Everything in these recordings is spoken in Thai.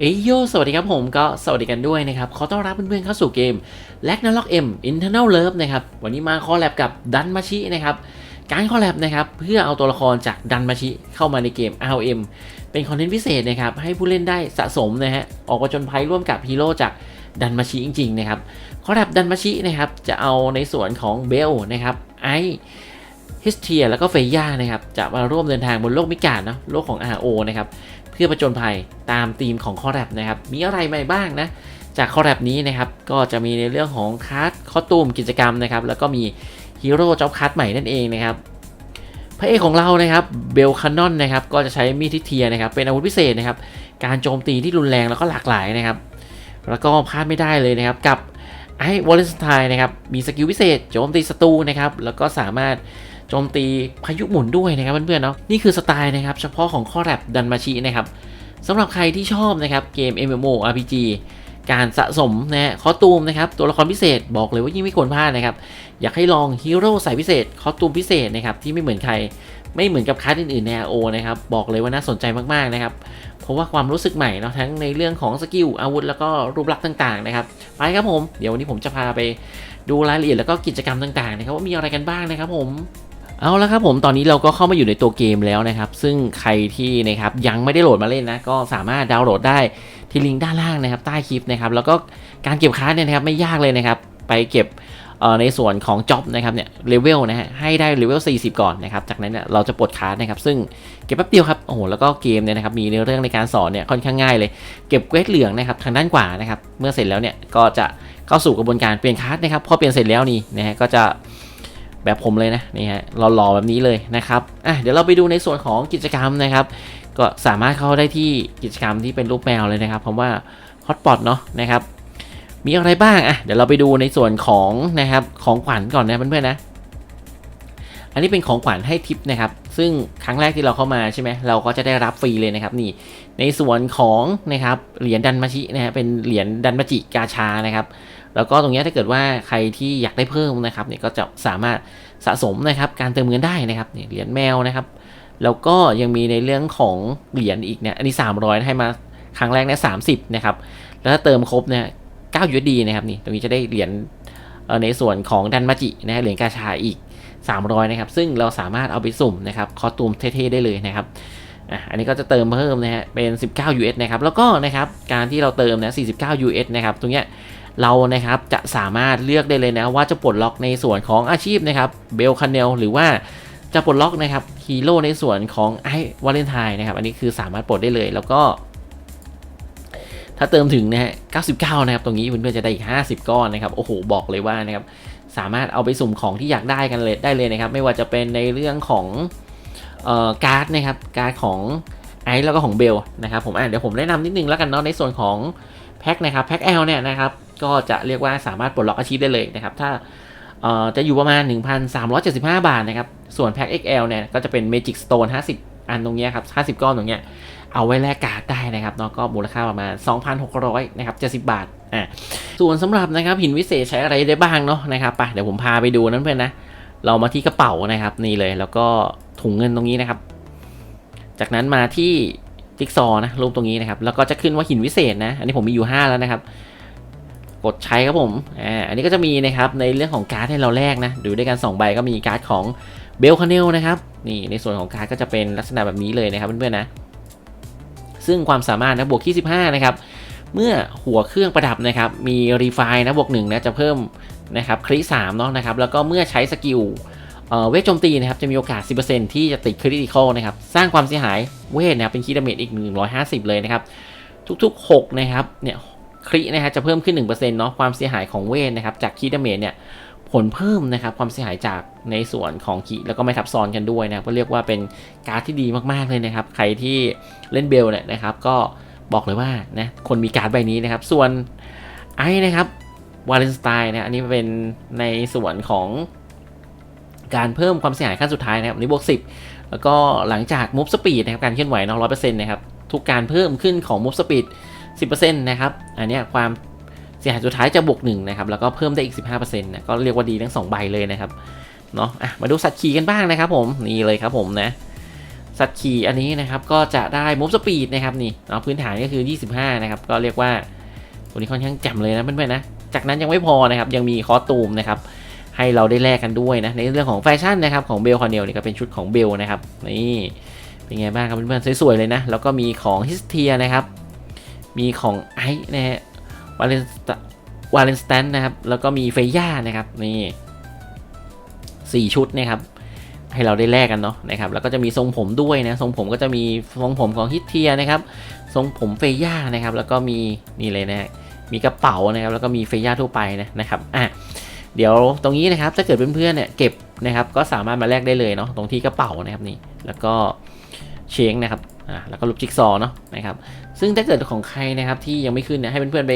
เอยโย สวัสดีครับผมก็สวัสดีกันด้วยนะครับ ขอต้อนรับเพื่อนๆเข้าสู่เกม l a g n a r o k M Internal Love นะครับ วันนี้มาคอลแลบกับดันมาชินะครับ การคอลแลบนะครับ เพื่อเอาตัวละครจากดันมาชิเข้ามาในเกม RM เป็นคอนเทนต์พิเศษนะครับ ให้ผู้เล่นได้สะสมนะฮะ ออกประจนภัยร่วมกับฮีโร่จากดันมาชิจริงๆนะครับ คอลแลบดันมาชินะครับ จะเอาในส่วนของเบลนะครับ ไอ ฮิสเทียแล้วก็เฟย่านะครับจะมาร่วมเดินทางบนโลกมิกาดเนาะโลกของ RO นะครับเพื่อประจนภัยตามธีมของคอร์แรปนะครับมีอะไรใหม่บ้างนะจากคอร์แรปนี้นะครับก็จะมีในเรื่องของคัสคอตูมกิจกรรมนะครับแล้วก็มีฮีโร่จ็อบคัสใหม่นั่นเองนะครับพระเอกของเรานะครับเบลคานอนนะครับก็จะใช้มีดทิเทียนะครับเป็นอาวุธพิเศษนะครับการโจมตีที่รุนแรงแล้วก็หลากหลายนะครับแล้วก็พลาดไม่ได้เลยนะครับกับไอ้วอลเลนสไตน์นะครับมีสกิลพิเศษโจมตีศัตรูนะครับแล้วก็สามารถ โจมตีพายุหมุนด้วยนะครับเพื่อนๆเนาะนี่คือสไตล์นะครับเฉพาะของข้อแรปดันมาชินะครับสำหรับใครที่ชอบนะครับเกม MMO RPG การสะสมนะฮะคอตูมนะครับตัวละครพิเศษบอกเลยว่ายิ่งไม่ควรพลาดนะครับอยากให้ลองฮีโร่ใส่พิเศษคอตูมพิเศษนะครับที่ไม่เหมือนใครไม่เหมือนกับคัสอื่นๆใน RO นะครับบอกเลยว่าน่าสนใจมากๆนะครับเพราะว่าความรู้สึกใหม่เนาะทั้งในเรื่องของสกิลอาวุธแล้วก็รูปลักษณ์ต่างๆนะครับไปครับผม เดี๋ยววันนี้ผมจะพาไปดูรายละเอียดแล้วก็กิจกรรมต่างๆนะครับว่ามีอะไรกันบ้างนะครับผม เอาละครับผมตอนนี้เราก็เข้ามาอยู่ในตัวเกมแล้วนะครับ ซึ่งใครที่นะครับยังไม่ได้โหลดมาเล่นนะ ก็สามารถดาวน์โหลดได้ที่ลิงก์ด้านล่างนะครับ ใต้คลิปนะครับ แล้วก็การเก็บคัสเนี่ยนะครับไม่ยากเลยนะครับ ไปเก็บในส่วนของจ็อบนะครับเนี่ยเลเวลนะฮะให้ได้เลเวล 40 ก่อนนะครับ จากนั้นเนี่ยเราจะปลดคัสนะครับ ซึ่งเก็บแป๊บเดียวครับโอ้โหแล้วก็เกมเนี่ยนะครับมีในเรื่องในการสอนเนี่ยค่อนข้างง่ายเลย เก็บเกรดเหลืองนะครับทางด้านขวานะครับ เมื่อเสร็จแล้วเนี่ยก็จะเข้าสู่กระบวนการเปลี่ยนคัสนะครับพอเปลี่ยนเสร็จแล้วนี่นะฮะก็จะ แบบผมเลยนะนี่ฮะหล่อๆแบบนี้เลยนะครับอะเดี๋ยวเราไปดูในส่วนของกิจกรรมนะครับ ก็สามารถเข้าได้ที่กิจกรรมที่เป็นรูปแมวเลยนะครับ เพราะว่าฮอต p อ t เนาะนะครับมีอะไรบ้างอะเดี๋ยวเราไปดูในส่วนของนะครับของขวัญก่อนนะเพื่อนๆนะ อันนี้เป็นของขวัญให้ทิปนะครับ ซึ่งครั้งแรกที่เราเข้ามาใช่ไหมเราก็จะได้รับฟรีเลยนะครับนี่ในส่วนของนะครับเหรียญดันมาชินะฮะเป็นเหรียญดันมาจิกาชานะครับ แล้วก็ตรงนี้ถ้าเกิดว่าใครที่อยากได้เพิ่มนะครับเนี่ยก็จะสามารถสะสมนะครับการเติมเงินได้นะครับเนี่ยเหรียญแมวนะครับ แล้วก็ยังมีในเรื่องของเหรียญอีกเนี่ยอันนี้ 300ให้มาครั้งแรกเนี่ยสานะครับแล้วถ้าเติมครบเนี่ย9 USD นะครับนี่ตรงนี้จะได้เหรียญในส่วนของดันมาจินะเหรียญกาชาอีก 300 นะครับ ซึ่งเราสามารถเอาไปสุ่มนะครับคอตูมเท่ๆได้เลยนะครับอันนี้ก็จะเติมเพิ่มนะฮะเป็น 19 US นะครับแล้วก็นะครับการที่เราเติมนะ49 US นะครับตรงเนี้ย เรานะครับจะสามารถเลือกได้เลยนะว่าจะปลดล็อกในส่วนของอาชีพนะครับเบลคาเนลหรือว่าจะปลดล็อกนะครับฮีโร่ในส่วนของไอวาเลนไทน์นะครับ อันนี้คือสามารถปลดได้เลยแล้วก็ ถ้าเติมถึงนะฮะ 99 นะครับ ตรงนี้เพื่อนๆจะได้อีก 50 ก้อนนะครับ โอ้โห บอกเลยว่านะครับ สามารถเอาไปสุ่มของที่อยากได้กันเลยได้เลยนะครับ ไม่ว่าจะเป็นในเรื่องของเอ่อการ์ดนะครับ การ์ดของไอซ์แล้วก็ของเบลนะครับ ผมอะเดี๋ยวผมแนะนำนิดนึงแล้วกันเนาะในส่วนของแพ็คนะครับ แพ็ค L เนี่ยนะครับ ก็จะเรียกว่าสามารถปลดล็อกอาชีพได้เลยนะครับ ถ้าจะอยู่ประมาณ 1,375 บาทนะครับ ส่วนแพ็ค XL เนี่ยก็จะเป็น Magic Stone 50 อันตรงเนี้ยครับ 50 ก้อนตรงเนี้ยเอาไว้แลกการ์ดได้นะครับเนาะก็มูลค่าประมาณ 2,600 นะครับ 70 บาทอะส่วนสำหรับนะครับหินวิเศษใช้อะไรได้บ้างเนาะนะครับไปเดี๋ยวผมพาไปดูนั้นเพื่อนนะ เรามาที่กระเป๋านะครับนี่เลยแล้วก็ถุงเงินตรงนี้นะครับ จากนั้นมาที่จิ๊กซอนะรูปตรงนี้นะครับแล้วก็จะขึ้นว่าหินวิเศษนะ อันนี้ผมมีอยู่ 5 แล้วนะครับ ดใช้ครับผมอ่าอันนี้ก็จะมีนะครับในเรื่องของการ์ดให้เราแลกนะดูด้วยกัน2ใบก็มีการ์ดของเบลคาเนลนะครับนี่ในส่วนของการ์ดก็จะเป็นลักษณะแบบนี้เลยนะครับเพื่อนๆนะ ซึ่งความสามารถนะบวกที่15นะครับเมื่อหัวเครื่องประดับนะครับมีรีไฟนะบวก1นะจะเพิ่มนะครับคริสามเนาะนะครับแล้วก็เมื่อใช้สกิลเอ่อเวทโจมตีนะครับจะมีโอกาส 10%ที่จะติดคริติคอลนะครับสร้างความเสียหายเวทนะครับเป็นคีดาเมจอีก 150 เลยนะครับทุกๆ 6 นะครับเนี่ย ครินะฮะจะเพิ่มขึ้น 1%เนาะความเสียหายของเวทนะครับจากคีดาเมจเนี่ยผลเพิ่มนะครับความเสียหายจากในส่วนของคีแล้วก็ไม่ทับซ้อนกันด้วยนะครับก็เรียกว่าเป็นการ์ดที่ดีมากๆเลยนะครับ ใครที่เล่นเบลเนี่ยนะครับ ก็บอกเลยว่านะคนมีการ์ดใบนี้นะครับ ส่วนไอ้นะครับวาเลนสไตน์นะอันนี้เป็นในส่วนของการเพิ่มความเสียหายขั้นสุดท้ายนะครับอันนี้บวก 10 แล้วก็หลังจากมูฟสปีดนะครับการเคลื่อนไหวเนาะร้อยเปอร์เซ็นต์นะครับทุกการเพิ่มขึ้นของมูฟสปีด 10%นะครับ อันนี้ความเสียหายสุดท้ายจะบวก1นะครับ แล้วก็เพิ่มได้อีก 15%นะก็เรียกว่าดีทั้ง 2 ใบเลยนะครับ เนาะมาดูสัตว์ขี่กันบ้างนะครับผม นี่เลยครับผมนะ สัตว์ขี่อันนี้นะครับ ก็จะได้มูฟสปีดนะครับนี่เนาะพื้นฐานก็คือ 25 นะครับ ก็เรียกว่าตัวนี้ค่อนข้างแจ่มเลยนะเพื่อนๆนะ จากนั้นยังไม่พอนะครับ ยังมีคอตูมนะครับ ให้เราได้แลกกันด้วยนะ ในเรื่องของแฟชั่นนะครับของเบลคอนเนลนี่ก็เป็นชุดของเบลนะครับ นี่ เป็นไงบ้างครับเพื่อนๆ สวยๆเลยนะ แล้วก็มีของฮิสเทียนะครับ มีของไอซ์นะฮะวาเลนวาเลนสแตนนะครับ แล้วก็มีเฟย่านะครับนี่สี่ชุดนะครับ ให้เราได้แลกกันเนาะนะครับ แล้วก็จะมีทรงผมด้วยนะทรงผมก็จะมีทรงผมของฮิตเทียนะครับ ทรงผมเฟย่านะครับ แล้วก็มีนี่เลยนะมีกระเป๋านะครับ แล้วก็มีเฟย่าทั่วไปนะนะครับอะเดี๋ยวตรงนี้นะครับถ้าเกิดเพื่อนๆเนี่ยเก็บนะครับ ก็สามารถมาแลกได้เลยเนาะตรงที่กระเป๋านะครับนี่แล้วก็เชงนะครับอะแล้วก็ลูกจิ๊กซอเนาะนะครับ ซึ่งถ้าเกิดของใครนะครับที่ยังไม่ขึ้นเนี่ยให้เพื่อนๆไป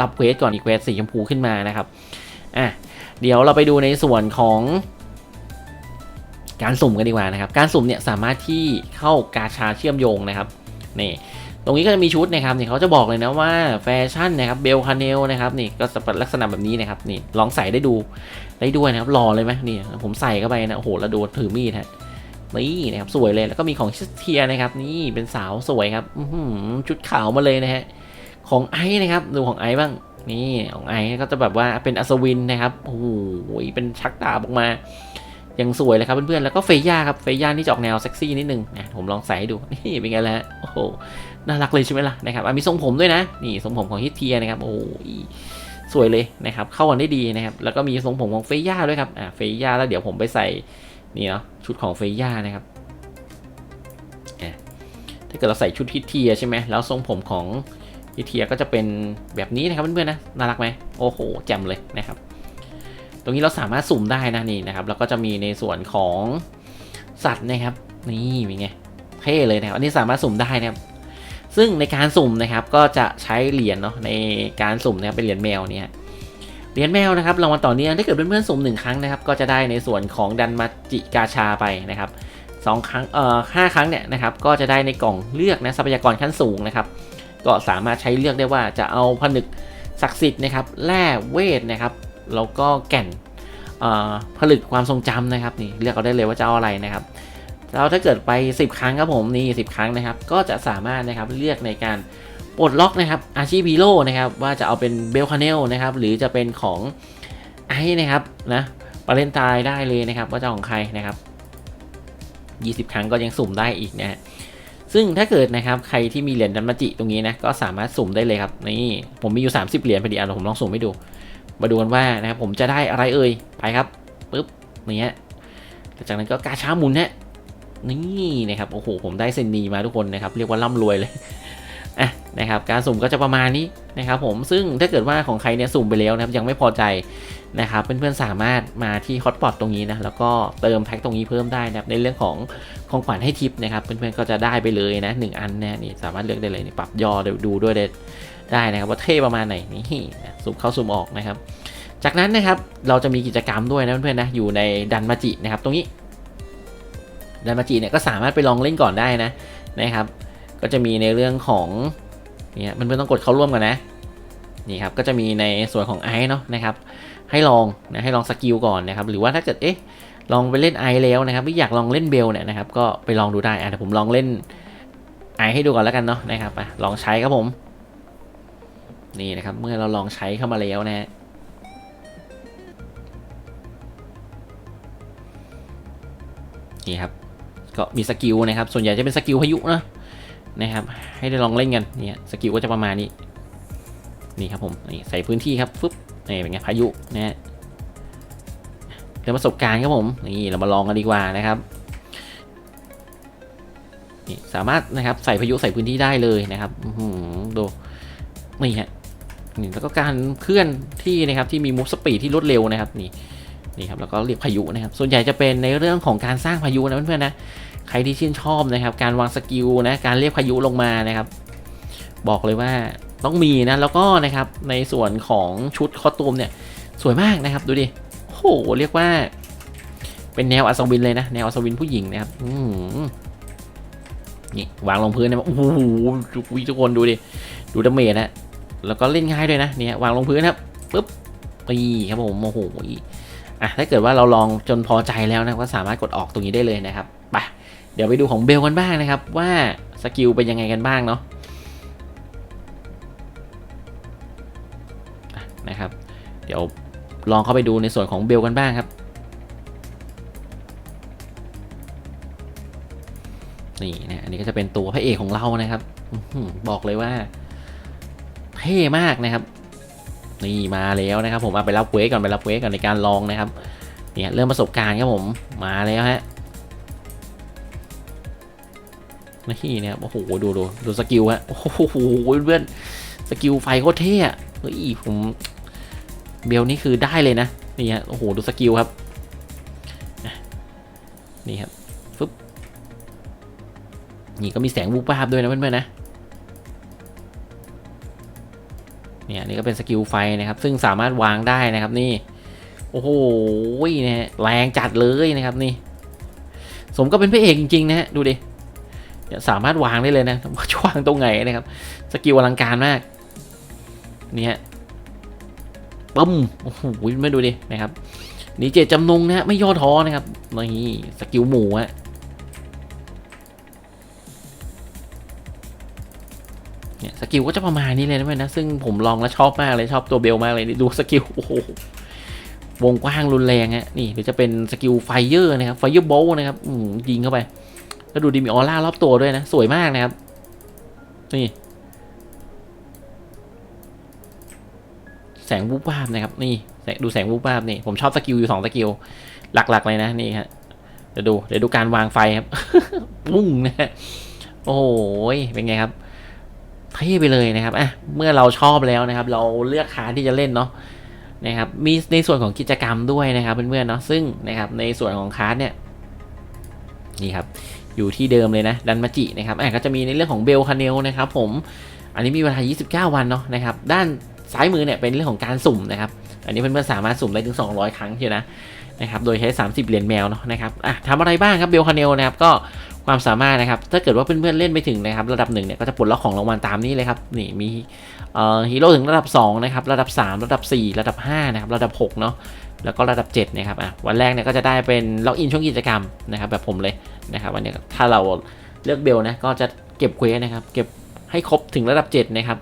รับเควสก่อนอีกเควสสีชมพูขึ้นมานะครับอะเดี๋ยวเราไปดูในส่วนของการสุ่มกันดีกว่านะครับ การสุ่มเนี่ยสามารถที่เข้ากาชาเชื่อมโยงนะครับนี่ตรงนี้ก็จะมีชุดนะครับนี่เขาจะบอกเลยนะว่าแฟชั่นนะครับเบลคาเนลนะครับนี่ก็จะเป็นลักษณะแบบนี้นะครับนี่ลองใส่ได้ดูได้ด้วยนะครับรอเลยไหมนี่ผมใส่เข้าไปนะโอ้โหแล้วดูถือมีดฮะ นี่นะครับสวยเลยแล้วก็มีของชิสเทียนะครับ นี่เป็นสาวสวยครับชุดขาวมาเลยนะฮะของไอซ์นะครับดูของไอซ์บ้างนี่ของไอซ์ก็จะแบบว่าเป็นอัศวินนะครับโอ้โหเป็นชักดาบออกมายังสวยเลยครับเพื่อนๆ แล้วก็เฟย่าครับ เฟย่านี่จะออกแนวเซ็กซี่นิดนึงนะผมลองใส่ให้ดู นี่เป็นไงล่ะโอ้โห น่ารักเลยใช่ไหมล่ะนะครับมีทรงผมด้วยนะ นี่ทรงผมของฮิตเทียนะครับ โอ้ยสวยเลยนะครับ เข้ากันได้ดีนะครับ แล้วก็มีทรงผมของเฟย่าด้วยครับ อ่า เฟย่าแล้วเดี๋ยวผมไปใส่ นี่เนาะชุดของเฟย่านะครับอ่ถ้าเกิดเราใส่ชุดฮิตเทียใช่ไหมแล้วทรงผมของฮิตเทียก็จะเป็นแบบนี้นะครับเพื่อนๆนะน่ารักไหมโอ้โหแจ่มเลยนะครับ ตรงนี้เราสามารถสุ่มได้นะนี่นะครับ แล้วก็จะมีในส่วนของสัตว์นะครับ นี่เป็นไงเท่เลยนะครับอันนี้สามารถสุ่มได้นะครับ ซึ่งในการสุ่มนะครับก็จะใช้เหรียญเนาะในการสุ่มนะครับเป็นเหรียญแมวเนี่ย เหรียญแมวนะครับรางวัลต่อเนื่องถ้าเกิดเพื่อนๆสุ่มหนึ่งครั้งนะครับ ก็จะได้ในส่วนของดันมาจิกาชาไปนะครับสองครั้งเอ่อห้าครั้งเนี่ยนะครับ ก็จะได้ในกล่องเลือกนะทรัพยากรขั้นสูงนะครับ ก็สามารถใช้เลือกได้ว่าจะเอาผนึกศักดิ์สิทธิ์นะครับแร่เวทนะครับแล้วก็แก่นเอ่อผลึกความทรงจำนะครับนี่เลือกเอาได้เลยว่าจะเอาอะไรนะครับแล้วถ้าเกิดไป 10 ครั้งครับผมนี่10 ครั้งนะครับ ก็จะสามารถนะครับเลือกในการ ปลดล็อกนะครับอาชีพฮีโร่นะครับว่าจะเอาเป็นเบลคาเนลนะครับหรือจะเป็นของไอ้นะครับนะปาเลนตายได้เลยนะครับว่าจะของใครนะครับ 20 ครั้งก็ยังสุ่มได้อีกนะฮะซึ่งถ้าเกิดนะครับใครที่มีเหรียญดันมาจิตรงนี้นะก็สามารถสุ่มได้เลยครับนี่ผมมีอยู่ 30 เหรียญพอดีอะเดี๋ยวผมลองสุ่มให้ดู มาดูกันว่านะครับผมจะได้อะไรเอ่ยไปครับปึ๊บอย่างเงี้ยจากนั้นก็กาช้าหมุนฮะนี่นะครับโอ้โหผมได้เซนนีมาทุกคนนะครับเรียกว่าร่ำรวยเลย อะนะครับการสุ่มก็จะประมาณนี้นะครับผมซึ่งถ้าเกิดว่าของใครเนี่ยสุ่มไปแล้วนะครับยังไม่พอใจนะครับเพื่อนๆสามารถมาที่ฮอตปอตตรงนี้นะแล้วก็เติมแพ็คตรงนี้เพิ่มได้นะครับในเรื่องของของขวัญให้ทิปนะครับเพื่อนๆก็จะได้ไปเลยนะหนึ่งอันนะนี่สามารถเลือกได้เลยนี่ปรับยอดูด้วยได้ได้นะครับว่าเท่ประมาณไหนนี่นะสุ่มเข้าสุ่มออกนะครับ จากนั้นนะครับเราจะมีกิจกรรมด้วยนะเพื่อนๆนะอยู่ในดันมาจินะครับตรงนี้ดันมาจีเนี่ยก็สามารถไปลองเล่นก่อนได้นะนะครับ ก็จะมีในเรื่องของเนี่ยมันเพื่อนต้องกดเข้าร่วมกันนะนี่ครับก็จะมีในส่วนของไอซ์เนาะนะครับให้ลองนะให้ลองสกิลก่อนนะครับหรือว่าถ้าเกิดเอ๊ะลองไปเล่นไอแล้วนะครับไม่อยากลองเล่นเบลเนี่ยนะครับก็ไปลองดูได้อะเดี๋ยวผมลองเล่นไอให้ดูก่อนแล้วกันเนาะนะครับอะลองใช้ครับผม นี่นะครับเมื่อเราลองใช้เข้ามาแล้วนะฮะนี่ครับก็มีสกิลนะครับส่วนใหญ่จะเป็นสกิลพายุนะ นะครับ ให้ได้ลองเล่นกันเนี่ยสกิลก็จะประมาณนี้นี่ครับผมนี่ใส่พื้นที่ครับฟึบนี่เป็นไงพายุนะฮะเรื่องประสบการณ์ครับผมนี่เรามาลองกันดีกว่านะครับนี่สามารถนะครับใส่พายุใส่พื้นที่ได้เลยนะครับอื้อหือดูนี่ฮะนี่แล้วก็การเคลื่อนที่นะครับที่มีมูฟสปีดที่รวดเร็วนะครับนี่นี่ครับแล้วก็เรียกพายุนะครับ ส่วนใหญ่จะเป็นในเรื่องของการสร้างพายุนะเพื่อนๆนะ ใครที่ชื่นชอบนะครับ การวางสกิลนะการเรียกพายุลงมานะครับ บอกเลยว่าต้องมีนะแล้วก็นะครับในส่วนของชุดคอตูมเนี่ยสวยมากนะครับดูดิโอ้โหเรียกว่าเป็นแนวอัศวินเลยนะแนวอัศวินผู้หญิงนะครับอืนี่วางลงพื้นนะโอ้โหทุกคนดูดิดูดาเมจนะแล้วก็เล่นง่ายด้วยนะเนี่ยวางลงพื้นครับปุ๊บปีครับผมโอ้โหอะถ้าเกิดว่าเราลองจนพอใจแล้วนะก็สามารถกดออกตรงนี้ได้เลยนะครับ เดี๋ยวไปดูของเบลกันบ้างนะครับ ว่าสกิลเป็นยังไงกันบ้างเนาะนะครับ เดี๋ยวลองเข้าไปดูในส่วนของเบลกันบ้างครับนี่นะอันนี้ก็จะเป็นตัวพระเอกของเรานะครับบอกเลยว่าเท่มากนะครับ นี่มาแล้วนะครับ ผมเอาไปรับเวกก่อนไปรับเวก่อนในการลองนะครับ เนี่ยเริ่มประสบการณ์ครับผมมาแล้วฮะ นี่นะครับโอ้โหดูดูดูสกิลฮะโอ้โหเพื่อนสกิลไฟโคตรเท่อะเฮ้ยผมเบลนี่คือได้เลยนะนี่ฮะโอ้โหดูสกิลครับนี่ครับฟึบนี่ก็มีแสงวูบวาบด้วยนะเพื่อนๆนะเนี่ยนี่ก็เป็นสกิลไฟนะครับ ซึ่งสามารถวางได้นะครับนี่ โอ้โหนี่แรงจัดเลยนะครับนี่ สมก็เป็นพระเอกจริงๆนะฮะดูดิ สามารถวางได้เลยนะว่าจะวางตรงไหนนะครับ สกิลอลังการมากนี่ฮะปึ้มโอ้โหไม่ดูดินะครับนี่เจตจำนงนะฮะไม่ย่อท้อนะครับนี่สกิลหมูฮะเนี่ยสกิลก็จะประมาณนี้เลยนะเพื่อนนะซึ่งผมลองแล้วชอบมากเลยชอบตัวเบลมากเลยนี่ดูสกิลโอ้โหวงกว้างรุนแรงฮะนี่หรือจะเป็นสกิลไฟเยอร์นะครับไฟเยอร์โบนะครับยิงเข้าไป แล้วดูดีมีออร่ารอบตัวด้วยนะ สวยมากนะครับ นี่ แสงวูบวาบนะครับ นี่ดูแสงวูบวาบนี่ ผมชอบสกิลอยู่สองสกิล หลักๆเลยนะนี่ฮะเดี๋ยวดู เดี๋ยวดูการวางไฟครับวุ้งนะฮะโอ้โหเป็นไงครับเท่ไปเลยนะครับอะเมื่อเราชอบแล้วนะครับ เราเลือกคาที่จะเล่นเนาะนะครับมีในส่วนของกิจกรรมด้วยนะครับเพื่อนๆเนาะซึ่งนะครับในส่วนของคาร์ดเนี่ยนี่ครับ อยู่ที่เดิมเลยนะดันมาจินะครับอะก็จะมีในเรื่องของเบลคาเนลนะครับผมอันนี้มีเวลา 29 วันเนาะนะครับด้านซ้ายมือเนี่ยเป็นเรื่องของการสุ่มนะครับอันนี้เพื่อนๆสามารถสุ่มได้ถึง 200 ครั้งเชียวนะนะครับโดยใช้ 30 เหรียญแมวเนาะนะครับอะทำอะไรบ้างครับเบลคาเนลนะครับก็ความสามารถนะครับ ถ้าเกิดว่าเพื่อนๆเล่นไม่ถึงนะครับระดับหนึ่งเนี่ยก็จะปลดล็อกของรางวัลตามนี้เลยครับนี่มีเอ่อฮีโร่ถึงระดับ2นะครับระดับ 3 ระดับ 4 ระดับ5นะครับระดับ6เนาะ แล้วก็ระดับ7นะครับอะวันแรกเนี่ยก็จะได้เป็นล็อกอินช่วงกิจกรรมนะครับแบบผมเลยนะครับวันนี้ถ้าเราเลือกเบลนะก็จะเก็บเควสนะครับเก็บให้ครบถึงระดับ7นะครับ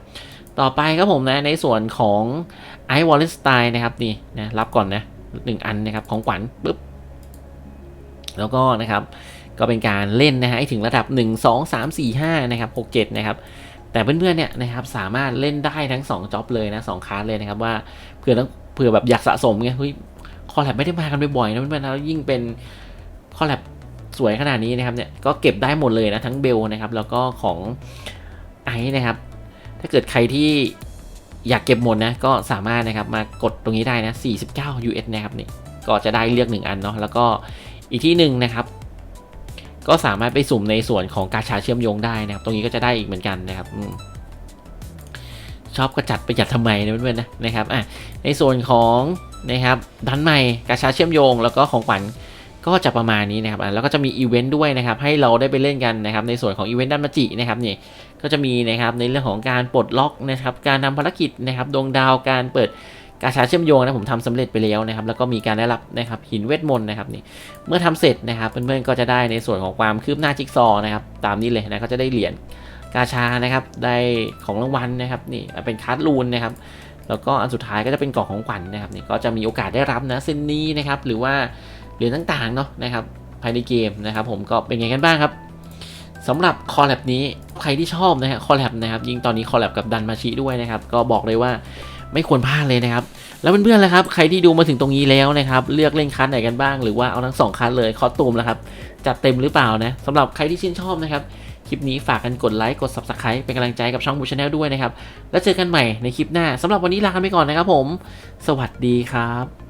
ต่อไปครับผมนะในส่วนของไอวอลเลนสไตน์นะครับนี่นะรับก่อนนะหนึ่งอันนะครับของขวัญปุ๊บแล้วก็นะครับก็เป็นการเล่นนะฮะถึงระดับ 1 2 3 4 5นะครับ6 7นะครับแต่เพื่อนๆเนี่ยนะครับสามารถเล่นได้ทั้ง2จ็อบเลยนะสองคลาสเลยนะครับว่าเผื่อต้อง เผื่อแบบอยากสะสมไงเฮ้ยคอแลบไม่ได้มากันบ่อยๆนะเพื่อนๆแล้วยิ่งเป็นคอแลบสวยขนาดนี้นะครับเนี่ยก็เก็บได้หมดเลยนะทั้งเบลนะครับ แล้วก็ของไอซ์นะครับ ถ้าเกิดใครที่อยากเก็บหมดนะก็สามารถนะครับมากดตรงนี้ได้นะ 49 US นะครับนี่ก็จะได้เลือก 1 อันเนาะแล้วก็อีกที่หนึ่งนะครับ ก็สามารถไปสุ่มในส่วนของกาชาเชื่อมโยงได้นะครับ ตรงนี้ก็จะได้อีกเหมือนกันนะครับอม ชอบก็จัดประหยัดทำไมนะเพื่อนๆนะนะครับอะในส่วนของนะครับดันใหม่กาชาเชื่อมโยง แล้วก็ของขวัญก็จะประมาณนี้นะครับแล้วก็จะมีอีเวนต์ด้วยนะครับให้เราได้ไปเล่นกันนะครับในส่วนของอีเวนต์ดันมาจินะครับนี่ก็จะมีนะครับในเรื่องของการปลดล็อกนะครับการทำภารกิจนะครับดวงดาวการเปิดกาชาเชื่อมโยงนะผมทำสำเร็จไปแล้วนะครับแล้วก็มีการได้รับนะครับหินเวทมนต์นะครับนี่เมื่อทำเสร็จนะครับเพื่อนๆก็จะได้ในส่วนของความคืบหน้าจิ๊กซอว์นะครับตามนี้เลยนะก็จะได้เหรียญ กาชานะครับได้ของรางวัลนะครับนี่เป็นคัสลูนนะครับแล้วก็อันสุดท้ายก็จะเป็นกล่องของขวัญนะครับนี่ก็จะมีโอกาสได้รับนะเส้นนี้นะครับหรือว่าเหรียญต่างๆเนาะนะครับภายในเกมนะครับผมก็เป็นไงกันบ้างครับสำหรับคอลแลบนี้ใครที่ชอบนะฮะคอลแลบนะครับยิ่งตอนนี้คอลแลบกับดันมาชิด้วยนะครับก็บอกเลยว่าไม่ควรพลาดเลยนะครับ แล้วเพื่อนๆล่ะครับ ใครที่ดูมาถึงตรงนี้แล้วนะครับ เลือกเล่นคัสไหนกันบ้าง หรือว่าเอาทั้งสองคัสเลยคอสตูมแล้วครับ จัดเต็มหรือเปล่านะสำหรับใครที่ชื่นชอบนะครับ คลิปนี้ฝากกันกดไลค์กด Subscribe เป็นกำลังใจกับช่องบูชาแนลด้วยนะครับ แล้วเจอกันใหม่ในคลิปหน้าสำหรับวันนี้ลาไปก่อนนะครับผม สวัสดีครับ